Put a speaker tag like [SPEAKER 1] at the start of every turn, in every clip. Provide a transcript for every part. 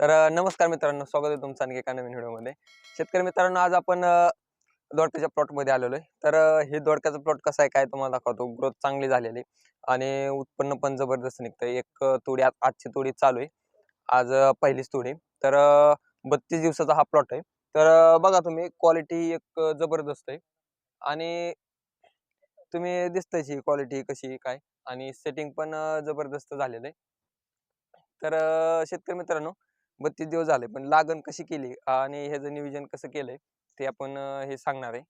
[SPEAKER 1] तर नमस्कार मित्रांनो स्वागत आहे तुमचं आणखी एका नवीन व्हिडिओमध्ये. शेतकरी मित्रांनो आज आपण दोडक्याच्या प्लॉटमध्ये आलेलो आहे. तर हे दोडक्याचा प्लॉट कसा आहे काय तुम्हाला दाखवतो. ग्रोथ चांगली झालेली आणि उत्पन्न पण जबरदस्त निघतंय. एक तोडी आज- आजची तोडी चालू आहे. आज पहिलीच तोडी तर बत्तीस दिवसाचा हा प्लॉट आहे. तर बघा तुम्ही क्वालिटी एक जबरदस्त आहे. आणि तुम्ही दिसतंय क्वालिटी कशी काय? आणि सेटिंग पण जबरदस्त झालेलं आहे. तर शेतकरी मित्रांनो बत्तीस दिवस झाले. पण लागण कशी केली आणि ह्याचं नियोजन कसं केलंय ते आपण हे सांगणार आहे.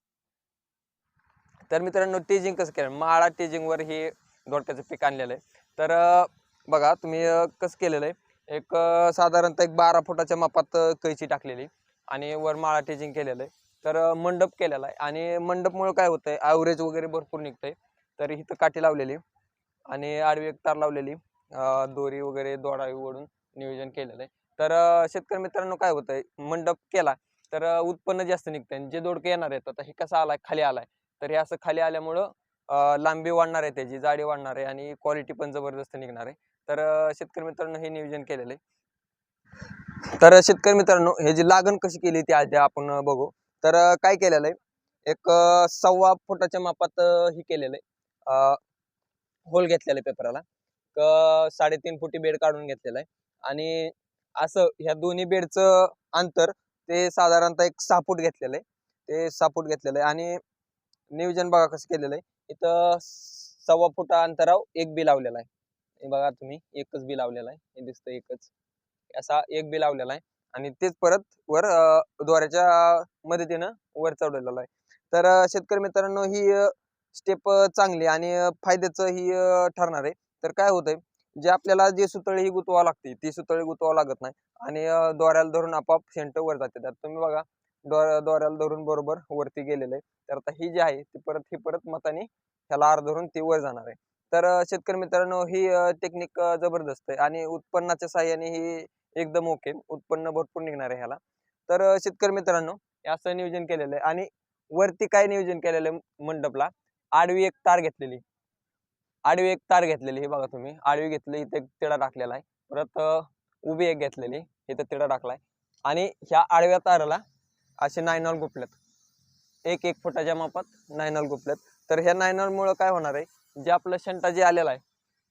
[SPEAKER 1] तर मित्रांनो टेजिंग कसं केलं? माळा टेजिंग वर हे दोडक्याचं पीक आणलेलं आहे. तर बघा तुम्ही कसं केलेलं आहे? एक साधारणतः एक बारा फुटाच्या मापात कैची टाकलेली आणि वर माळा टेजिंग केलेलं आहे. तर मंडप केलेला आहे आणि मंडपमुळे काय होतंय? ॲव्हरेज वगैरे भरपूर निघतंय. तर इथं काठी लावलेली आणि आडवी एक तार लावलेली. दोरी वगैरे दोडा ओढून नियोजन केलेलं आहे. तर शेतकरी मित्रांनो काय होतंय? मंडप केला तर उत्पन्न जास्त निघतंय आणि जे दोडके येणार आहेत आता हे कसा आलाय? खाली आलाय. तर हे असं खाली आल्यामुळं लांबी वाढणार आहे त्याची जाडी वाढणार आहे आणि क्वालिटी पण जबरदस्त निघणार आहे. तर शेतकरी मित्रांनो हे नियोजन केलेलं आहे. तर शेतकरी मित्रांनो हे जी लागण कशी केली ती आधी आपण बघू. तर काय केलेलं आहे? एक सव्वा फुटाच्या मापात ही हे केलेलं आहे. होल घेतलेलं आहे पेपराला क साडेतीन फुटी बेड काढून घेतलेला आहे. आणि असं ह्या दोन्ही बेडचं अंतर ते साधारणतः एक सहा फूट घेतलेलं आहे. ते सहा फूट घेतलेलं आहे आणि नियोजन बघा कसं केलेलं आहे. इथं सव्वा फुटा अंतरावर एक बी लावलेला आहे. हे बघा तुम्ही एकच बी लावलेला आहे. हे दिसतं एकच. असा एक बी लावलेला आहे आणि तेच परत वर द्वाराच्या दोऱ्याच्या मदतीनं वर चढवलेला आहे. तर शेतकरी मित्रांनो ही स्टेप चांगली आणि फायद्याचं ही ठरणार आहे. तर काय होतंय? जे आपल्याला जे सुतळी ही गुतवावं लागते ती सुतळी गुतवावं लागत नाही. आणि दोऱ्याला धरून आपाप सेंट वर जाते. त्यात तुम्ही बघा दोऱ्या दोऱ्याला धरून बरोबर वरती गेलेलं आहे तर आता ही जी आहे ती परत ही परत मताने ह्याला आर धरून ती वर जाणार आहे. तर शेतकरी मित्रांनो ही टेक्निक जबरदस्त आहे. आणि उत्पन्नाच्या साह्याने ही एकदम ओके उत्पन्न भरपूर निघणार आहे ह्याला. तर शेतकरी मित्रांनो हे असं नियोजन केलेलं आहे. आणि वरती काय नियोजन केलेलं आहे मंडपला? आडवी एक तार घेतलेली. आडवी एक तार घेतलेली हे बघा तुम्ही. आडवी घेतली इथे एक तिडा टाकलेला आहे. परत उभी एक घेतलेली इथं तिडा टाकलाय. आणि ह्या आडव्या ताराला असे नायनॉल गुपलेत एक एक फुटाच्या मापात नायनॉल गुपलेत तर ह्या नायनॉल मुळे काय होणार आहे? जे आपलं शंटा जे आलेला आहे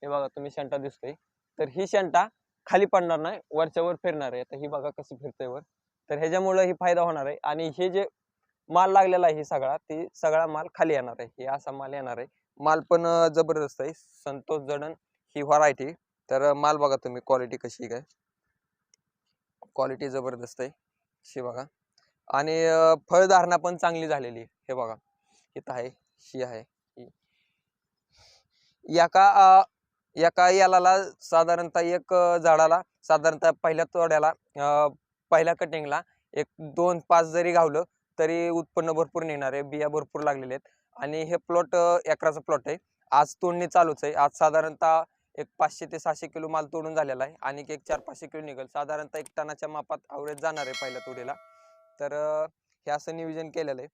[SPEAKER 1] हे बघा तुम्ही शंटा दिसतोय. तर ही शंटा खाली पडणार नाही वरच्यावर फिरणार आहे. तर ही बघा कसं फिरते वर. तर ह्याच्यामुळे ही फायदा होणार आहे. आणि हे जे माल लागलेला आहे सगळा ती सगळा माल खाली येणार आहे. हे असा माल येणार आहे. माल पण जबरदस्त आहे. संतोष जडण ही व्हरायटी. तर माल बघा तुम्ही क्वालिटी कशी काय? क्वालिटी जबरदस्त आहे. शी बघा. आणि फळधारणा पण चांगली झालेली आहे. हे बघा. इथं आहे शी आहे याका एका एका याला साधारणतः एक झाडाला साधारणतः पहिल्या तोड्याला पहिल्या कटिंगला एक दोन पाच जरी घावलं तरी उत्पन्न भरपूर निघणार आहे बिया भरपूर लागलेले आहेत. आणि हे प्लॉट एकराचा प्लॉट आहे. आज तोडणी चालूच आहे. आज साधारणतः एक पाचशे ते सहाशे किलो माल तोडून झालेला आहे. आणि एक चार पाचशे किलो निघेल. साधारणतः एक टनाच्या मापात आवरेज जाणार आहे पहिल्या तोडीला. तर हे असं नियोजन केलेलं आहे.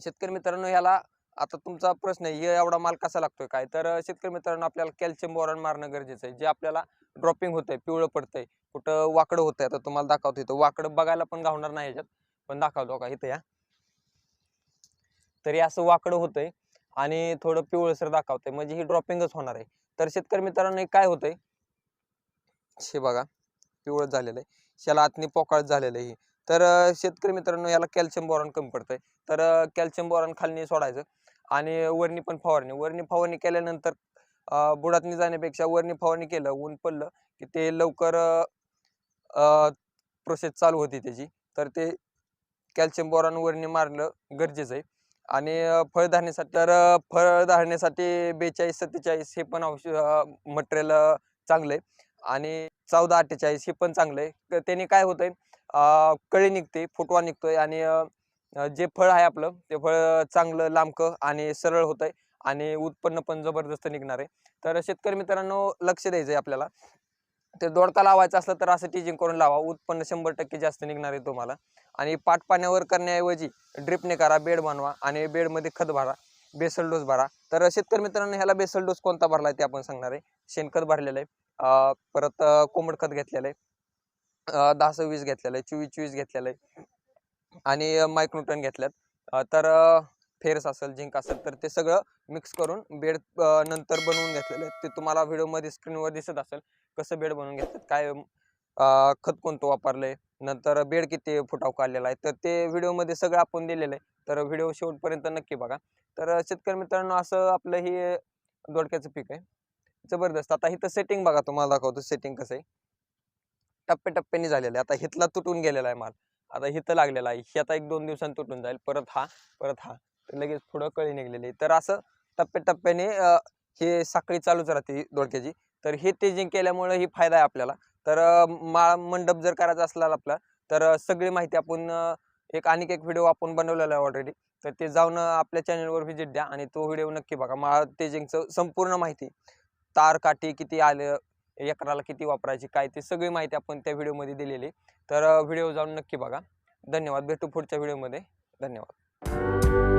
[SPEAKER 1] शेतकरी मित्रांनो ह्याला आता तुमचा प्रश्न आहे एवढा माल कसा लागतोय काय? तर शेतकरी मित्रांनो आपल्याला कॅल्शियम बोरॉन मारणं गरजेचं आहे. जे आपल्याला ड्रॉपिंग होतंय पिवळं पडतंय कुठं वाकडं होतंय आता तुम्हाला दाखवतो इथं वाकडं बघायला पण गावणार नाही ह्याच्यात. पण दाखवतो का इथं या. तरी असं वाकडं होतंय आणि थोडं पिवळसर दाखवतंय. म्हणजे ही ड्रॉपिंगच होणार आहे. तर शेतकरी मित्रांनो हे काय होतंय? हे बघा पिवळं झालेलं आहे. ह्याला आतनी पोकाळ झालेलं आहे. तर शेतकरी मित्रांनो याला कॅल्शियम बोरॉन कमी पडतंय. तर कॅल्शियम बोरॉन खालनी सोडायचं आणि वरणी पण फवारणी. वरणी फवारणी केल्यानंतर बुडातनी जाण्यापेक्षा वरणी फवारणी केलं ऊन पडलं की ते लवकर प्रोसेस चालू होती त्याची. तर ते कॅल्शियम बोरॉन वरणी मारणं गरजेचं आहे. आणि अं, फळधारणेसाठी तर अं, फळधारणेसाठी बेचाळीस सत्तेचाळीस हे पण औषध मटेरियल चांगलं आहे आणि चौदा अठ्ठेचाळीस हे पण चांगलं आहे तर त्याने काय होतंय कळी निघते फुटवा निघतोय आणि जे फळ आहे आपलं ते फळ चांगलं लांबकं आणि सरळ होतंय आणि उत्पन्न पण जबरदस्त निघणार आहे. तर शेतकरी मित्रांनो लक्ष द्यायचं आहे आपल्याला. ते दोडका लावायचा असलं तर असं टिचिंग करून लावा. उत्पन्न शंभर टक्के जास्त निघणार आहे तुम्हाला. आणि पाट पाण्यावर करण्याऐवजी ड्रिपने करा बेड बनवा आणि बेडमध्ये खत भरा बेसल डोस भरा. तर शेतकरी मित्रांनो ह्याला बेसल डोस कोणता भरला आहे ते आपण सांगणार आहे. शेणखत भरलेलं आहे. परत कोंबड खत घेतलेलं आहे. दहा सव्वीस घेतलेलं आहे चोवीस चोवीस घेतलेलं आहे. आणि मायक्रोटन घेतल्यात. तर फेरस असेल झिंक असेल तर ते सगळं मिक्स करून बेड नंतर बनवून घेतलेलं आहे. ते तुम्हाला व्हिडिओमध्ये स्क्रीनवर दिसत असेल. कसं बेड बनवून घेतात काय खत कोणतं वापरलंय नंतर बेड किती फुटाव काढलेला आहे तर ते व्हिडिओमध्ये सगळं आपण दिलेलं आहे. तर व्हिडिओ शेवटपर्यंत नक्की बघा. तर शेतकरी मित्रांनो असं आपलं हे दोडक्याचं पीक आहे. जबरदस्त. आता इथं सेटिंग बघा तुम्हाला दाखवतो सेटिंग कसं आहे. टप्प्याटप्प्याने झालेलं आहे. आता हिथला तुटून गेलेला आहे माल. आता हिथं लागलेला आहे. ही आता एक दोन दिवसांनी तुटून जाईल. परत हा परत हा. तर लगेच पुढं कळी निघलेली तर असं टप्प्याटप्प्याने हे साखळी चालूच राहते दोडक्याची. तर हे तेजिंग केल्यामुळे ही फायदा आहे आपल्याला. तर माळ मंडप जर करायचा असला आपला तर सगळी माहिती आपण एक आणि एक व्हिडिओ आपण बनवलेला आहे ऑलरेडी तर ते जाऊन आपल्या चॅनलवर व्हिजिट द्या आणि तो व्हिडिओ नक्की बघा. माळ तेजिंगचं संपूर्ण माहिती. तार काठी किती आलं एकराला किती वापरायची काय ती सगळी माहिती आपण त्या व्हिडिओमध्ये दिलेली तर व्हिडिओ जाऊन नक्की बघा. धन्यवाद. भेटू पुढच्या व्हिडिओमध्ये. धन्यवाद.